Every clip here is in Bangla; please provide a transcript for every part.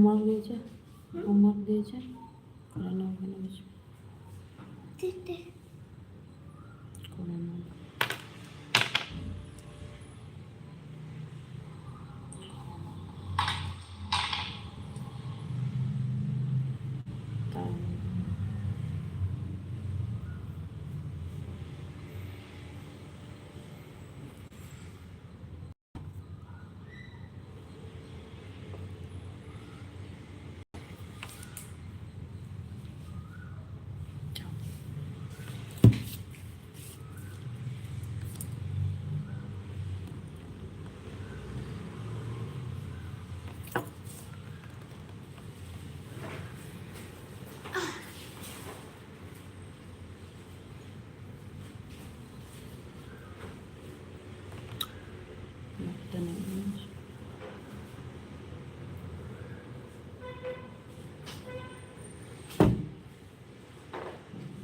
হোমওয়ার্ক দিয়েছে? হোমওয়ার্ক দিয়েছে? করে নাও ওখানে করে নাও।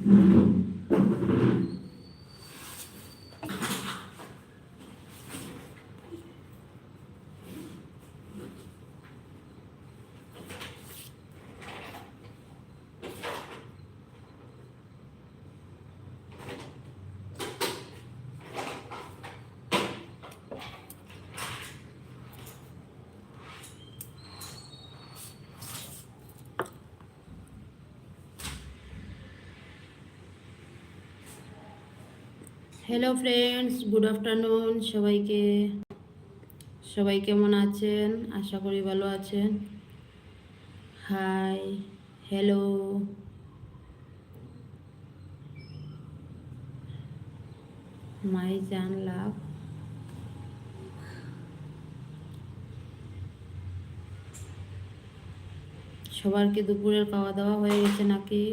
Mm-hmm. Hello friends good afternoon সবাইকে, সবাই কেমন আছেন? আশা করি ভালো আছেন। হাই হ্যালো মাই জান লাভ। সবার কি দুপুরের খাওয়া দাওয়া হয়ে গেছে নাকি?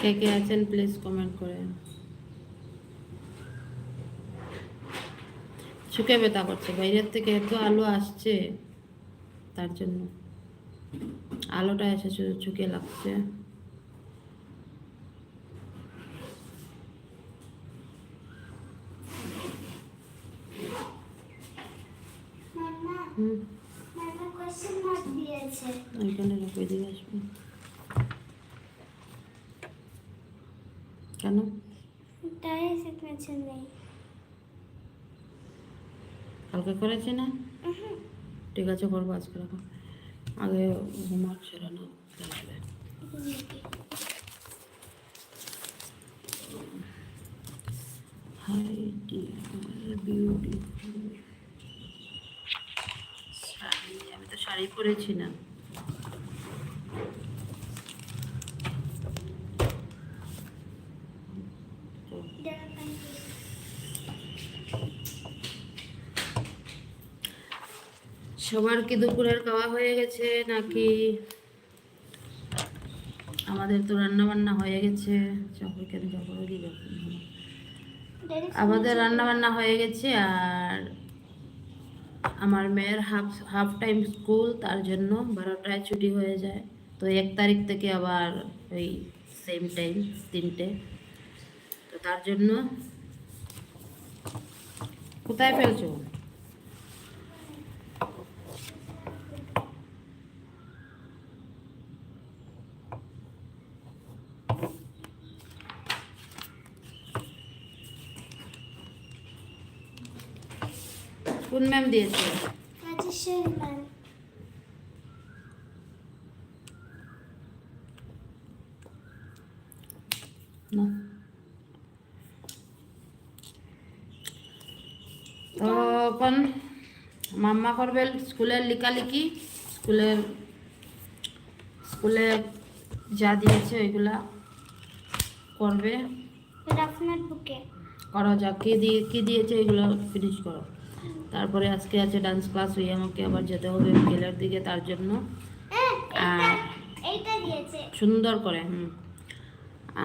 কে কে আছেন প্লিজ কমেন্ট করেন চুকে ব্যথা করছে। বাইরের থেকে এত আলো আসছে তার জন্য। আলোটা এসে চুকে লাগছে। মামা হুম। দিয়েছে। ওইখানে রেখে দিয়ে আসবে। কেন? নেই। কালকে করেছে না। ঠিক আছে করব আজকে রাখো। আগে homework hi dear beautiful sari আমি তো শাড়ি পরেছি না তো সবার কি দুপুরের খাওয়া হয়ে গেছে নাকি আমাদের তো রান্না বান্না হয়ে গেছে? আমাদের রান্না বান্না হয়ে গেছে আর আমার মেয়ের হাফ হাফ টাইম স্কুল, তার জন্য বারোটায় ছুটি হয়ে যায়। তো এক তারিখ থেকে আবার ওই সেম টাইম তিনটে। তো তার জন্য কোথায় ফেলছো? কোন ম্যাম দিয়েছে তখন মাম্মা করবে স্কুলের লেখালেখি স্কুলের স্কুলে যা দিয়েছে ওইগুলা করবে। করো যা কি দিয়ে কি দিয়েছে এগুলো ফিনিশ করো। তারপরে আজকে আছে ডান্স ক্লাস ওই আমাকে আবার যেতে হবে বিকেলের দিকে তার জন্য। হ্যাঁ, আর সুন্দর করে হুম।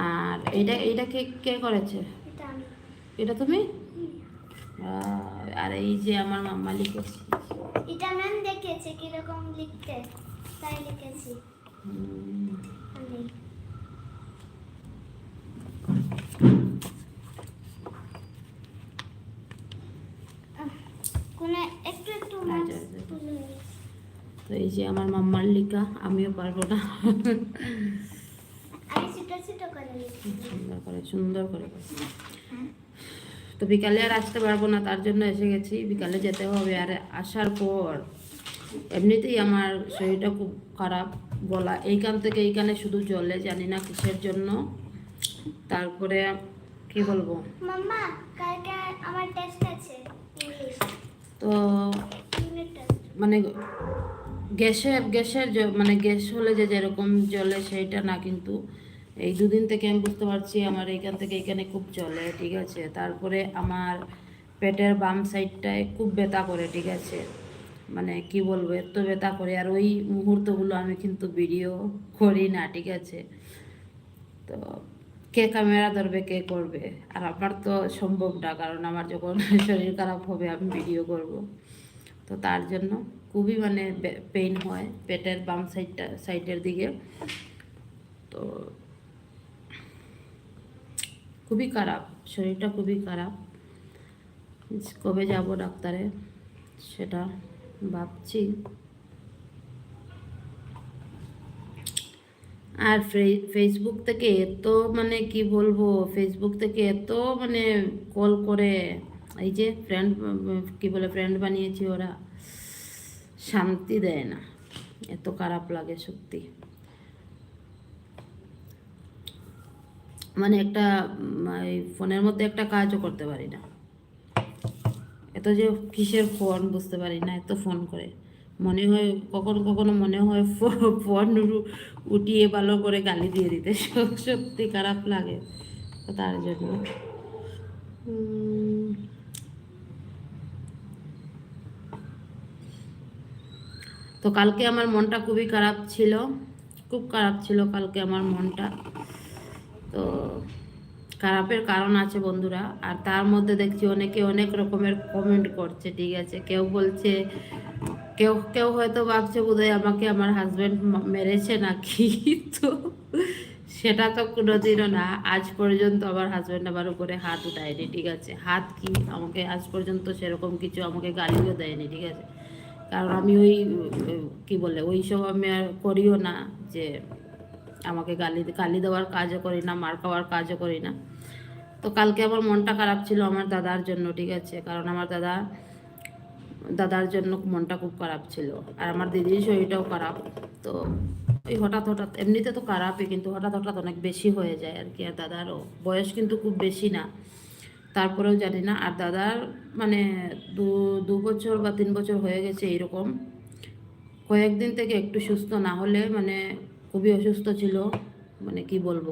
আর এটা এটা কে কে করেছে? এটা তুমি? আর এই যে আমার মাম্মা লিখেছে। এটা ম্যাম দেখেছে কীরকম লিখতে তাই লিখেছি। হুম, আমি আহ, কোনে একটু একটু মাছ আচ্ছা, আচ্ছা। তুলে নিয়েছি। তো এই যে আমার মাম্মার লিখা আমিও পারব না। সুন্দর করে সুন্দর করে তো বিকালে আর আসতে পারব না তার জন্য এসে গেছি। বিকালে যেতে হবে আর আসার পর এমনিতেই আমার শরীরটা খুব খারাপ গলা। এইখান থেকে এইখানে শুধু জলে জানি না কিসের জন্য। তারপরে কি বলব? মাম্মা কালকে আমার টেস্ট আছে। তো মানে গ্যাসের গ্যাসের মানে গ্যাস হলে যে যেরকম জলে সেইটা না কিন্তু। এই দুদিন থেকে আমি বুঝতে পারছি আমার এইখান থেকে এখানে খুব জলে ঠিক আছে? তারপরে আমার পেটের বাম সাইডটায় খুব ব্যথা করে, ঠিক আছে? মানে কি বলব, এত ব্যথা করে। আর ওই মুহূর্তগুলো আমি কিন্তু ভিডিও করি না, ঠিক আছে? তো কে ক্যামেরা ধরবে, কে করবে? আর আমার তো সম্ভব না, কারণ আমার যখন শরীর খারাপ হবে আমি ভিডিও করব। তো তার জন্য খুবই মানে পেইন হয় পেটের বাম সাইডটা সাইডের দিকে। তো খুবই খারাপ, শরীরটা খুবই খারাপ। কবে যাব ডাক্তারে? সেটা ভাবছি। আর ফেসবুক থেকে এত মানে কি বলব ফেসবুক থেকে এত মানে কল করে। এই যে ফ্রেন্ড কি বলে ফ্রেন্ড বানিয়েছি ওরা। শান্তি দেয় না। এত খারাপ লাগে সত্যি। মানে একটা ফোনের মধ্যে একটা কাজও করতে পারি না। এত যে কিসের ফোন বুঝতে পারি না, এত ফোন করে। মনে হয়, কখনো কখনো মনে হয় ফোন উঠু- উঠিয়ে ভালো করে গালি দিয়ে দিতে। সত্যি খারাপ লাগে। তার জন্য। তো কালকে আমার মনটা খুবই খারাপ ছিল, খুব খারাপ ছিল কালকে আমার মনটা। তো খারাপের কারণ আছে বন্ধুরা, আর তার মধ্যে দেখছি অনেকে অনেক রকমের কমেন্ট করছে, ঠিক আছে? কেউ বলছে, কেউ কেউ হয়তো ভাবছে বোধহয় আমাকে আমার হাজব্যান্ড মেরেছে নাকি তো সেটা তো কোনোদিনও না। আজ পর্যন্ত আমার হাজব্যান্ড আমার উপরে হাত উঠায়নি, ঠিক আছে? হাত কি? আমাকে আজ পর্যন্ত সেরকম কিছু আমাকে গালিও দেয়নি, ঠিক আছে? কারণ আমি ওই, কি বলে, ওই সব আমি আর করিও না যে আমাকে গালি গালি দেওয়ার কাজও করি না, মার খাওয়ার কাজও করি না। তো কালকে আমার মনটা খারাপ ছিল আমার দাদার জন্য, ঠিক আছে? কারণ আমার দাদা, দাদার জন্য মনটা খুব খারাপ ছিল। আর আমার দিদির শরীরটাও খারাপ। তো ওই হঠাৎ হঠাৎ, এমনিতে তো খারাপই, কিন্তু হঠাৎ হঠাৎ অনেক বেশি হয়ে যায় আর কি। আর দাদারও বয়স কিন্তু খুব বেশি না। তারপরেও জানি না। আর দাদার মানে দু দু বছর বা তিন বছর হয়ে গেছে এইরকম। কয়েকদিন থেকে একটু সুস্থ, না হলে মানে খুবই অসুস্থ ছিল। মানে কি বলব?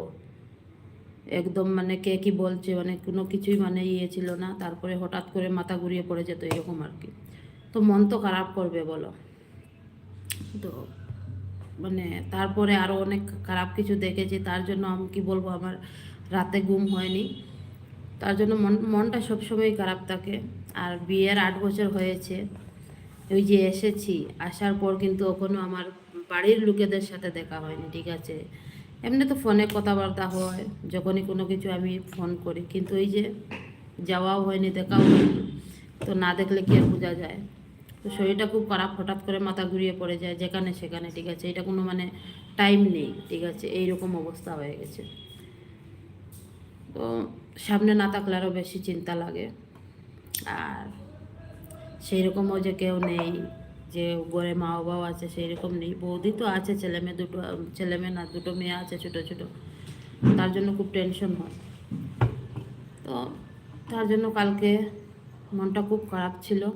একদম মানে কে কি বলছে? মানে কোনো কিছুই মানে ইয়ে ছিল না। তারপরে হঠাৎ করে মাথা ঘুরিয়ে পড়ে যেত এরকম আর কি। তো মন তো খারাপ করবে বলো। তো মানে তারপরে আরও অনেক খারাপ কিছু দেখেছি। তার জন্য আমি কি বলব? আমার রাতে ঘুম হয়নি। তার জন্য মন, মনটা সবসময় খারাপ থাকে। আর বিয়ের আট বছর হয়েছে। ওই যে এসেছি, আসার পর কিন্তু এখনও আমার বাড়ির লোকেদের সাথে দেখা হয়নি, ঠিক আছে? এমনি তো ফোনে কথাবার্তা হয়, যখনই কোনো কিছু আমি ফোন করি। কিন্তু ওই যে যাওয়াও হয়নি, দেখাও হয়নি, তো না দেখলে কি আর বোঝা যায়? তো শরীরটা খুব খারাপ, হঠাৎ করে মাথা ঘুরিয়ে পড়ে যায়, যেখানে সেখানে, ঠিক আছে? এটা কোনো মানে টাইম নেই, ঠিক আছে? এইরকম অবস্থা হয়ে গেছে। তো সামনে না থাকলে আরও বেশি চিন্তা লাগে। আর সেই রকমও যে কেউ নেই, যে ঘরে মা বাবাও আছে সেই রকম নেই। বৌদি তো আছে ছেলে মেয়ে দুটো ছেলে মেয়ে না, দুটো মেয়ে আছে, ছোটো ছোটো। তার জন্য খুব টেনশন হয়। তো তার জন্য কালকে মনটা খুব খারাপ ছিল।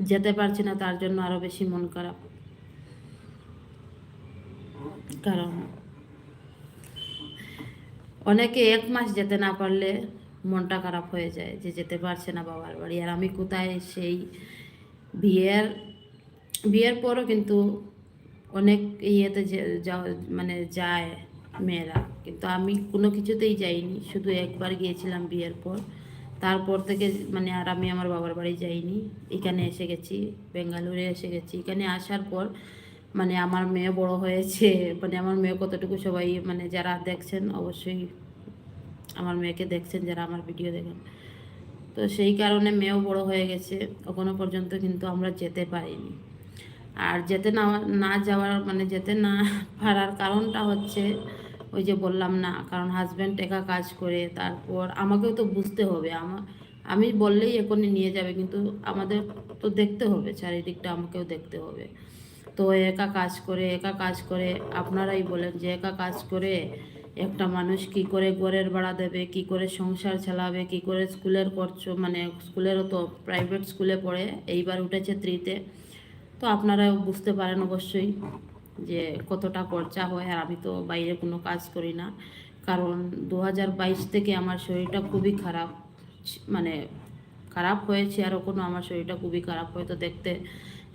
যেতে পারছি না, তার জন্য আরও বেশি মন খারাপ। কারণ অনেকে এক মাস যেতে না পারলে মনটা খারাপ হয়ে যায় যে যেতে পারছে না বাবার বাড়ি। আর আমি কোথায় সেই বিয়ের বিয়ের পরও কিন্তু অনেক ইয়েতে মানে যায় মেয়েরা। কিন্তু আমি কোনো কিছুতেই যাইনি, শুধু একবার গিয়েছিলাম বিয়ের পর। তারপর থেকে মানে আর আমি আমার বাবার বাড়ি যাইনি। এখানে এসে গেছি, বেঙ্গালুরে এসে গেছি। এখানে আসার পর মানে আমার মেয়ে বড় হয়েছে মানে আমার মেয়ে কতটুকু সবাই মানে যারা দেখছেন অবশ্যই আমার মেয়েকে দেখছেন, যারা আমার ভিডিও দেখেন। তো সেই কারণে মেয়েও বড় হয়ে গেছে, এখনও পর্যন্ত কিন্তু আমরা যেতে পারিনি। আর যেতে না না যাওয়ার মানে যেতে না পারার কারণটা হচ্ছে, ওই যে বললাম না, কারণ হাজব্যান্ড একা কাজ করে, তারপর আমাকেও তো বুঝতে হবে, আমার, আমি বললেই এখনই নিয়ে যাবে, কিন্তু আমাদের তো দেখতে হবে, চারিদিকটা আমাকেও দেখতে হবে। তো একা কাজ করে, একা কাজ করে, আপনারাই বলেন যে একা কাজ করে একটা মানুষ কি করে ঘরের ভাড়া দেবে, কি করে সংসার চালাবে, কি করে স্কুলের খরচ মানে স্কুলেরও তো প্রাইভেট স্কুলে পড়ে, এইবার উঠেছে থ্রিতে তো আপনারাও বুঝতে পারেন অবশ্যই যে কতটা খরচা হয় আর আমি তো বাইরে কোনো কাজ করি না। কারণ দু হাজার বাইশ থেকে আমার শরীরটা খুবই খারাপ মানে খারাপ হয়েছে আর কোনো আমার শরীরটা খুবই খারাপ হয়তো দেখতে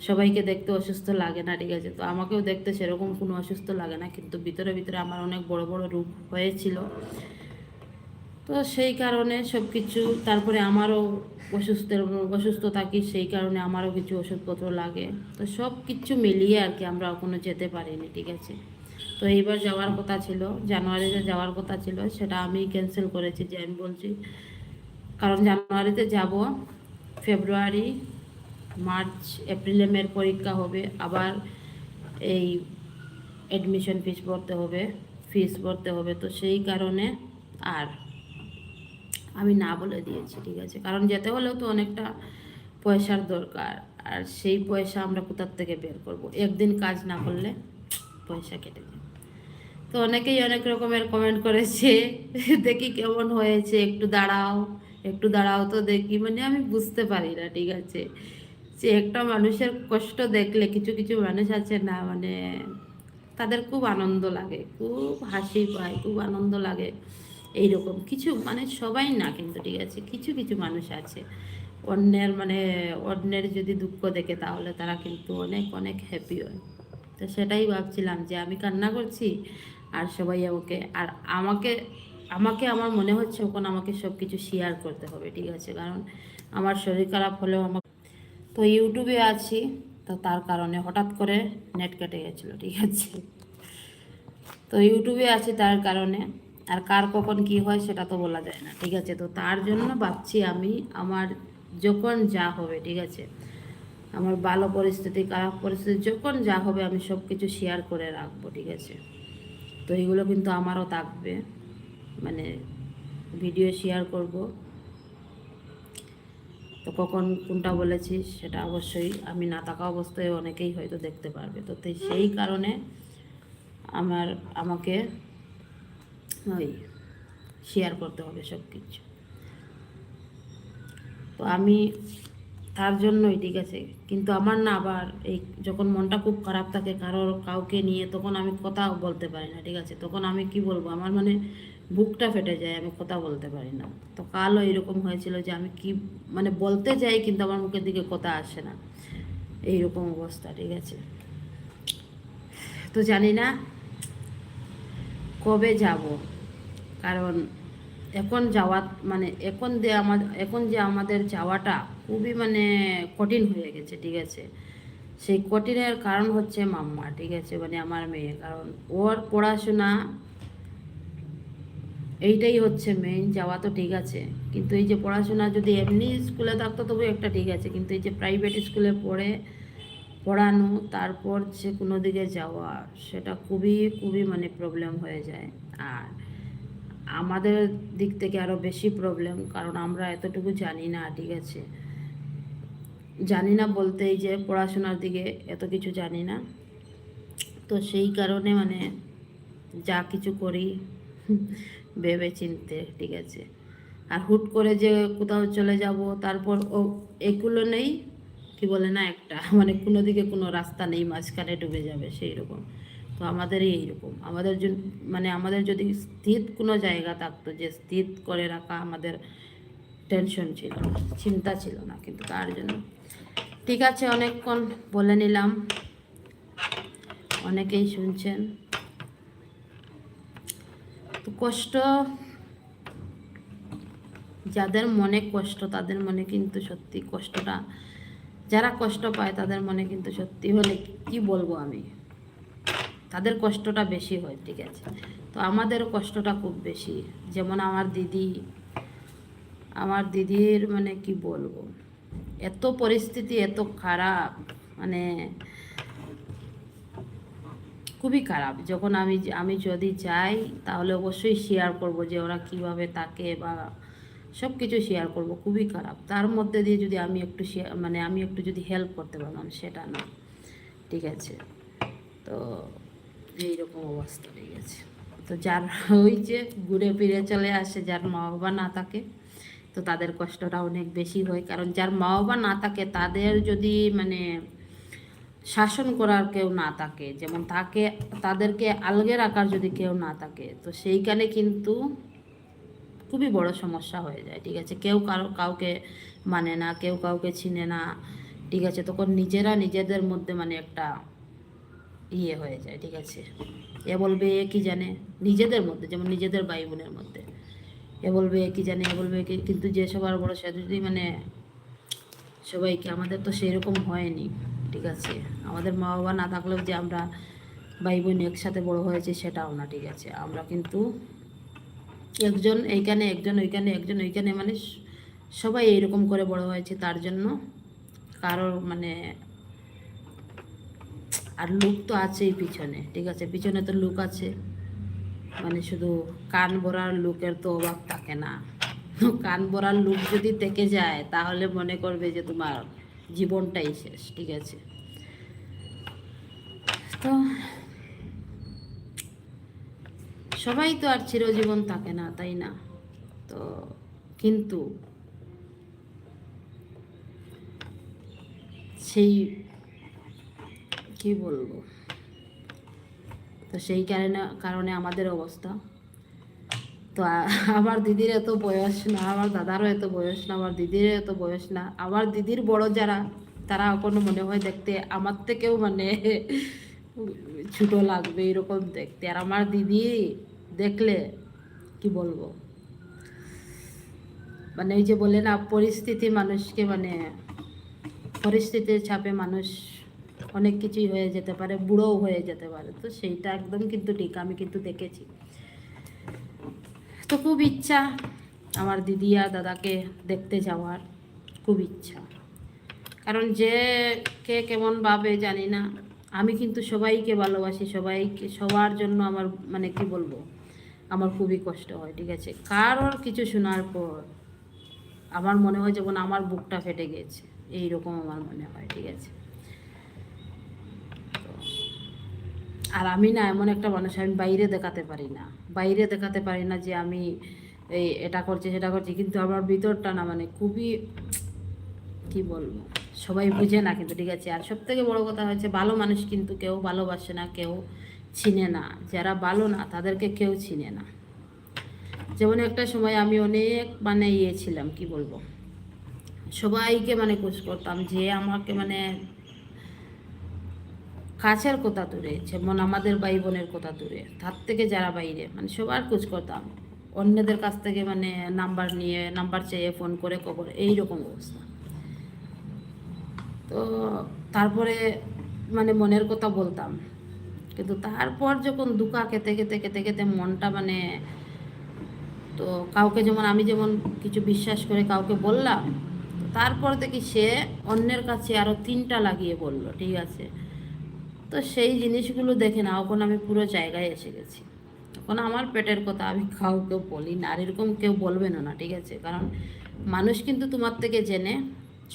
সবাইকে দেখতে অসুস্থ লাগে না, ঠিক আছে? তো আমাকেও দেখতে সেরকম কোনো অসুস্থ লাগে না, কিন্তু ভিতরে ভিতরে আমার অনেক বড় বড় রোগ হয়েছিল। তো সেই কারণে সব কিছু তারপরে আমারও অসুস্থের অসুস্থ থাকি সেই কারণে আমারও কিছু ওষুধপত্র লাগে। তো সব কিছু মিলিয়ে আর কি আমরা কোনো যেতে পারিনি, ঠিক আছে? তো এইবার যাওয়ার কথা ছিল, জানুয়ারিতে যাওয়ার কথা ছিল, সেটা আমি ক্যান্সেল করেছি, যে আমি বলছি, কারণ জানুয়ারিতে যাব, ফেব্রুয়ারি মার্চ, এপ্রিলে মেয়ের পরীক্ষা হবে, আবার এই অ্যাডমিশন ফিস ভরতে হবে ফিস ভরতে হবে, তো সেই কারণে আর আমি না বলে দিয়েছি, ঠিক আছে? কারণ যেতে হলেও তো অনেকটা পয়সার দরকার, আর সেই পয়সা আমরা কোথার থেকে বের করব? একদিন কাজ না করলে পয়সা কেটে যায়। তো অনেকেই অনেক রকমের কমেন্ট করেছে, দেখি কেমন হয়েছে, একটু দাঁড়াও একটু দাঁড়াও তো দেখি মানে আমি বুঝতে পারি না, ঠিক আছে? যে একটা মানুষের কষ্ট দেখলে কিছু কিছু মানুষ আছে না মানে তাদের খুব আনন্দ লাগে, খুব হাসি পায়, খুব আনন্দ লাগে এইরকম। কিছু মানে সবাই না কিন্তু, ঠিক আছে? কিছু কিছু মানুষ আছে। অন্যের মানে অন্যের যদি দুঃখ দেখে তাহলে তারা কিন্তু অনেক অনেক হ্যাপি হয়। তো সেটাই ভাবছিলাম যে আমি কান্না করছি আর সবাই আমাকে, আর আমাকে আমাকে আমার মনে হচ্ছে ওখানে আমাকে সব কিছু শেয়ার করতে হবে, ঠিক আছে? কারণ আমার শরীর খারাপ হলেও আমাকে তো ইউটিউবে আছি, তো তার কারণে হঠাৎ করে নেট কেটে গেছিল, ঠিক আছে? তো ইউটিউবে আছি তার কারণে, আর কার কখন কি হয় সেটা তো বলা যায় না, ঠিক আছে? তো তার জন্য ভাবছি আমি আমার যখন যা হবে, ঠিক আছে? আমার ভালো পরিস্থিতি, খারাপ পরিস্থিতি, যখন যা হবে আমি সব কিছু শেয়ার করে রাখব, ঠিক আছে? তো এগুলো কিন্তু আমারও থাকবে মানে ভিডিও শেয়ার করব। তো কখন কোনটা বলেছি সেটা অবশ্যই। আমি না থাকা অবস্থায় অনেকেই হয়তো দেখতে পারবে। তো সেই কারণে আমার, আমাকে ওই শেয়ার করতে হবে সব কিছু তো আমি তার জন্যই ঠিক আছে। কিন্তু আমার না আবার এই যখন মনটা খুব খারাপ থাকে কারোর কাউকে নিয়ে, তখন আমি কথা বলতে পারি না, ঠিক আছে? তখন আমি কি বলব? আমার মানে বুকটা ফেটে যায়, আমি কথা বলতে পারি না। তো কালও এরকম হয়েছিল যে আমি কি মানে বলতে যাই কিন্তু আমার মুখের দিকে কথা আসে না। এইরকম অবস্থা, ঠিক আছে? তো জানি না কবে যাব, কারণ এখন যাওয়া মানে এখন যে আমার, এখন যে আমাদের যাওয়াটা খুবই মানে কঠিন হয়ে গেছে, ঠিক আছে? সেই কঠিনের কারণ হচ্ছে মাম্মা, ঠিক আছে? মানে আমার মেয়ে, কারণ ওর পড়াশোনা এইটাই হচ্ছে মেইন যাওয়া তো ঠিক আছে। কিন্তু এই যে পড়াশোনা যদি এমনি স্কুলে থাকতো তবু একটা ঠিক আছে। কিন্তু এই যে প্রাইভেট স্কুলে পড়ে, পড়ানো, তারপর যে কোনো দিকে যাওয়া, সেটা খুবই খুবই মানে প্রবলেম হয়ে যায়। আর আমাদের দিক থেকে আরও বেশি প্রবলেম কারণ আমরা এতটুকু জানি না, ঠিক আছে? জানি না বলতে এই যে পড়াশোনার দিকে এত কিছু জানি না। তো সেই কারণে মানে যা কিছু করি ভেবে চিনতে ঠিক আছে? আর হুট করে যে কোথাও চলে যাব, তারপর ও এগুলো নেই, কি বলে না একটা মানে কোনো দিকে কোনো রাস্তা নেই, মাঝখানে ডুবে যাবে সেই রকম তো আমাদেরই এইরকম। আমাদের মানে আমাদের যদি স্থির কোনো জায়গা থাকতো যে স্থির করে রাখা আমাদের টেনশন ছিল চিন্তা ছিল না, কিন্তু তার জন্য। ঠিক আছে, অনেকক্ষণ বলে নিলাম। অনেকেই শুনছেন। কষ্ট? যাদের মনে কষ্ট, তাদের মনে কিন্তু সত্যি কষ্টটা, যারা কষ্ট পায় তাদের মনে কিন্তু সত্যি হলে কি বলব আমি? তাদের কষ্টটা বেশি হয়, ঠিক আছে? তো আমাদেরও কষ্টটা খুব বেশি। যেমন আমার দিদি, আমার দিদির মানে কি বলব? এত পরিস্থিতি, এত খারাপ মানে খুবই খারাপ। যখন আমি আমি যদি যাই তাহলে অবশ্যই শেয়ার করব যে, ওরা কীভাবে তাকে বা সব কিছু শেয়ার করব, খুবই খারাপ। তার মধ্যে দিয়ে যদি আমি একটু শেয়ার মানে আমি একটু যদি হেল্প করতে পারলাম সেটা না। ঠিক আছে? তো এইরকম অবস্থা ঠিক আছে তো যার ওই যে ঘুরে ফিরে চলে আসে, যার মা বাবা না থাকে, তো তাদের কষ্টটা অনেক বেশি হয়। কারণ যার মা বাবা না থাকে, তাদের যদি মানে শাসন করার কেউ না থাকে। যেমন তাকে, তাদেরকে আলগে রাখার যদি কেউ না থাকে, তো সেইখানে কিন্তু খুবই বড় সমস্যা হয়ে যায়, ঠিক আছে? কেউ কারও, কাউকে মানে না, কেউ কাউকে চিনে না, ঠিক আছে? তখন নিজেরা নিজেদের মধ্যে মানে একটা ইয়ে হয়ে যায়, ঠিক আছে? এ বলবে, এ কি জানে? নিজেদের মধ্যে, যেমন নিজেদের ভাই বোনের মধ্যে। এ বলবে, এ কি জানে? এ বলবে কি, কিন্তু যে সবার বড় সে যদি মানে সবাইকে, আমাদের তো সেই রকম হয়নি। ঠিক আছে? আমাদের মা বাবা না থাকলেও যে আমরা ভাই বোন একসাথে বড় হয়েছে সেটাও না, ঠিক আছে? আমরা কিন্তু একজন এইখানে, একজন ওইখানে একজন ওইখানে মানে সবাই এইরকম করে বড় হয়েছে তার জন্য কারোর মানে আর লুক তো আছেই পিছনে, ঠিক আছে? পিছনে তো লুক আছে মানে শুধু কান ভরার লুকের তো অভাব থাকে না। কান ভরার লুক যদি থেকে যায় তাহলে মনে করবে যে তোমার জীবনটাই শেষ, ঠিক আছে? তো সবাই তো আর চিরজীবন থাকে না, তাই না? তো কিন্তু সেই, কি বলব? তো সেই কারণে কারণে আমাদের অবস্থা তো আমার দিদির এত বয়স না, আমার দাদারও এত বয়স না, আমার দিদির এত বয়স না। আমার দিদির বড় যারা, তারা কোনো মনে হয় দেখতে আমার থেকেও মানে ছোট লাগবে এরকম দেখতে। আর আমার দিদি দেখলে, কি বলব? মানে ওই যে বলে না, পরিস্থিতি মানুষকে মানে পরিস্থিতির চাপে মানুষ অনেক কিছুই হয়ে যেতে পারে, বুড়োও হয়ে যেতে পারে। তো সেইটা একদম কিন্তু ঠিক, আমি কিন্তু দেখেছি। তো খুব ইচ্ছা। আমার দিদি আর দাদাকে দেখতে যাওয়ার খুব ইচ্ছা। কারণ যে কে কেমন ভাবে জানি না। আমি কিন্তু সবাইকে ভালোবাসি, সবাইকে, সবার জন্য আমার মানে কি বলব, আমার খুবই কষ্ট হয়, ঠিক আছে? কারোর কিছু শোনার পর আমার মনে হয় যেমন আমার বুকটা ফেটে গেছে। এইরকম আমার মনে হয়, ঠিক আছে তো, আর আমি না এমন একটা মানুষ আমি বাইরে দেখাতে পারি না। বাইরে দেখাতে পারি না যে আমি এই এটা করছি সেটা করছি। কিন্তু আমার ভিতরটা না মানে খুবই কি বলব সবাই বুঝে না কিন্তু ঠিক আছে। আর সব থেকে বড় কথা হচ্ছে ভালো মানুষ কিন্তু কেউ ভালোবাসে না কেউ চিনে না। যারা ভালো না তাদেরকে কেউ চিনে না। যেমন একটা সময় আমি অনেক মানে ইয়ে ছিলাম কি বলব সবাইকে মানে খোঁজ করতাম যে আমাকে মানে কাছের কথা দূরে, যেমন আমাদের ভাই বোনের কথা দূরে, তার থেকে যারা বাইরে মানে সবার খোঁজ করতাম অন্যদের কাছ থেকে মানে নাম্বার নিয়ে, নাম্বার চেয়ে ফোন করে, খবর, এইরকম অবস্থা। তো তারপরে মানে মনের কথা বলতাম। কিন্তু তারপর যখন দুকা খেতে খেতে খেতে খেতে মনটা মানে তো কাউকে যেমন, আমি যেমন কিছু বিশ্বাস করে কাউকে বললাম, তারপর দেখি সে অন্যের কাছে আরও তিনটা লাগিয়ে বলল, ঠিক আছে। তো সেই জিনিসগুলো দেখে না এখন আমি পুরো জায়গায় এসে গেছি। এখন আমার পেটের কথা আমি কাউকে বলি না, আর এরকম কেউ বলবে না, ঠিক আছে? কারণ মানুষ কিন্তু তোমার থেকে জেনে,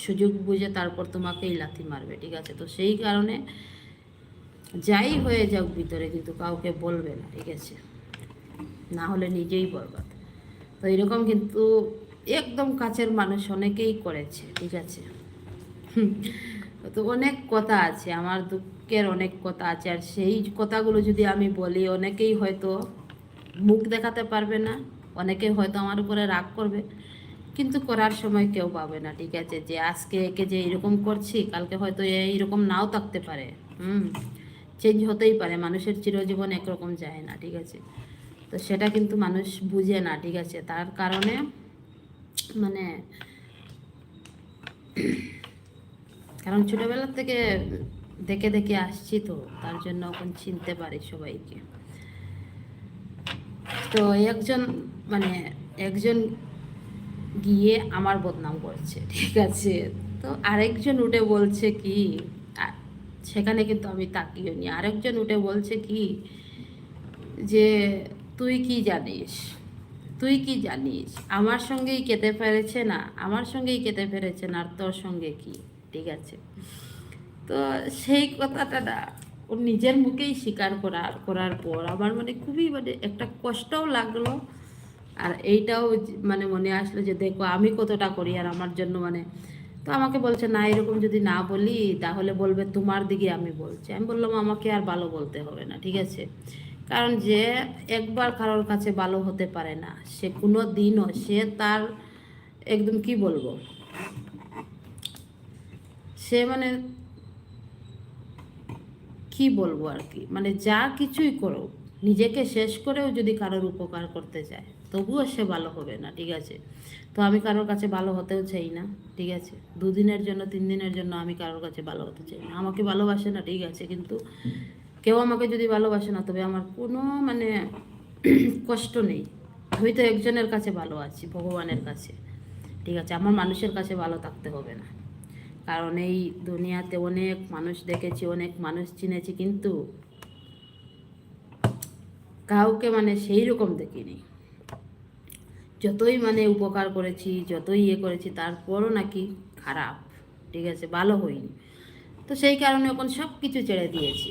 সুযোগ বুঝে তারপর তোমাকেই লাথি মারবে, ঠিক আছে? তো সেই কারণে যাই হয়ে যাক ভিতরে, কিন্তু কাউকে বলবে না, ঠিক আছে? না হলে নিজেই বরবাদ। তো এরকম কিন্তু একদম কাছের মানুষ অনেকেই করেছে, ঠিক আছে? তো অনেক কথা আছে, আমার দুঃখের অনেক কথা আছে, আর সেই কথাগুলো যদি আমি বলি, অনেকেই হয়তো মুখ দেখাতে পারবে না, অনেকেই হয়তো আমার উপরে রাগ করবে, কিন্তু করার সময় কেউ পাবে না, ঠিক আছে? যে আজকে একে যে এরকম করছি, কালকে হয়তো এইরকম নাও থাকতে পারে, হুম? চেঞ্জ হতেই পারে, মানুষের চিরজীবন একরকম যায় না, ঠিক আছে? তো সেটা কিন্তু মানুষ বুঝে না, ঠিক আছে? তার কারণে মানে কারণ ছোটবেলার থেকে দেখে দেখে আসছি তো, তার জন্য এখন চিনতে পারি সবাইকে। তো একজন মানে একজন গিয়ে আমার বদনাম করছে, ঠিক আছে? তো আরেকজন উঠে বলছে কি সেখানে কিন্তু আমি তাকিয়ে নি আরেকজন উঠে বলছে কি, যে তুই কি জানিস? তুই কি জানিস? আমার সঙ্গেই কেটে ফেলেছে না? আমার সঙ্গেই কেটে ফেলেছে না? আর তোর সঙ্গে কি? ঠিক আছে। তো সেই কথাটা না, ও নিজের মুখেই স্বীকার করার করার পর আমার মানে খুবই মানে একটা কষ্টও লাগল। আর এইটাও মানে মনে আসলো যে দেখো আমি কতটা করি আর আমার জন্য মানে। তো আমাকে বলছে, না, এরকম যদি না বলি তাহলে বলবে তোমার দিকে আমি বলছি। আমি বললাম, আমাকে আর ভালো বলতে হবে না। ঠিক আছে। কারণ যে একবার কারোর কাছে ভালো হতে পারে না, সে কোনো দিনও সে তার একদম কি বলব? সে মানে কি বলব আর কি? মানে যা কিছুই করো নিজেকে শেষ করেও যদি কারোর উপকার করতে চায়, তবুও সে ভালো হবে না, ঠিক আছে? তো আমি কারোর কাছে ভালো হতেও চাই না, ঠিক আছে? দুদিনের জন্য তিন দিনের জন্য আমি কারোর কাছে ভালো হতে চাই না। আমাকে ভালোবাসে না, ঠিক আছে? কিন্তু কেউ আমাকে যদি ভালোবাসে না, তবে আমার কোনো মানে কষ্ট নেই। আমি তো একজনের কাছে ভালো আছি, ভগবানের কাছে, ঠিক আছে? আমার মানুষের কাছে ভালো থাকতে হবে না। কারণ এই দুনিয়াতে অনেক মানুষ দেখেছি, অনেক মানুষ চিনেছি, কিন্তু কাউকে মানে সেই রকম দেখিনি। যতই মানে উপকার করেছি, যতই ইয়ে করেছি, তারপরও নাকি খারাপ, ঠিক আছে, ভালো হয়নি। তো সেই কারণে এখন সব কিছু ছেড়ে দিয়েছি,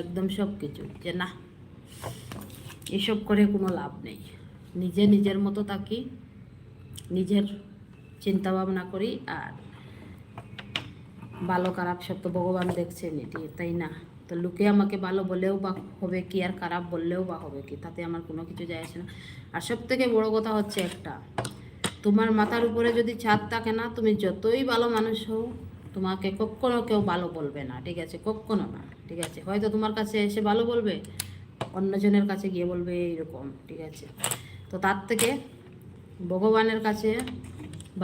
একদম সব কিছু যে না, এসব করে কোনো লাভ নেই। নিজে নিজের মতো থাকি, নিজের চিন্তা ভাবনা করি আর ভালো খারাপ সব তো ভগবান দেখছেন এটি তাই না? তো লোকে আমাকে ভালো বলেও বা হবে কি আর খারাপ বললেও বা হবে কি, তাতে আমার কোনো কিছু যায় আসে না। আর সব থেকে বড় কথা হচ্ছে একটা, তোমার মাথার উপরে যদি ছাদ থাকে না, তুমি যতই ভালো মানুষ হও, তোমাকে কখনো কেউ ভালো বলবে না, ঠিক আছে? কখনো না, ঠিক আছে? হয়তো তোমার কাছে এসে ভালো বলবে, অন্যজনের কাছে গিয়ে বলবে এইরকম, ঠিক আছে? তো তার থেকে ভগবানের কাছে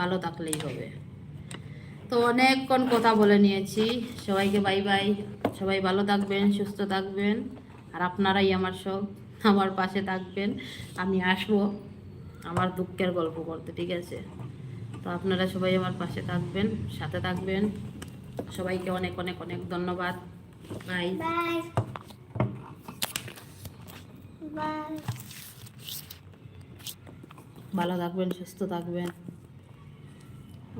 ভালো থাকলেই হবে। তো অনেকক্ষণ কথা বলে নিয়েছি। সবাইকে বাই বাই সবাই ভালো থাকবেন সুস্থ থাকবেন। আর আপনারাই আমার সব আমার পাশে থাকবেন। আমি আসব আমার দুঃখের গল্প করতে ঠিক আছে? তো আপনারা সবাই আমার পাশে থাকবেন সাথে থাকবেন। সবাইকে অনেক অনেক অনেক ধন্যবাদ। বাই ভালো থাকবেন সুস্থ থাকবেন।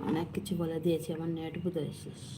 অনেক কিছু বলে দিয়েছি আমার নেট বুঝে শেষ।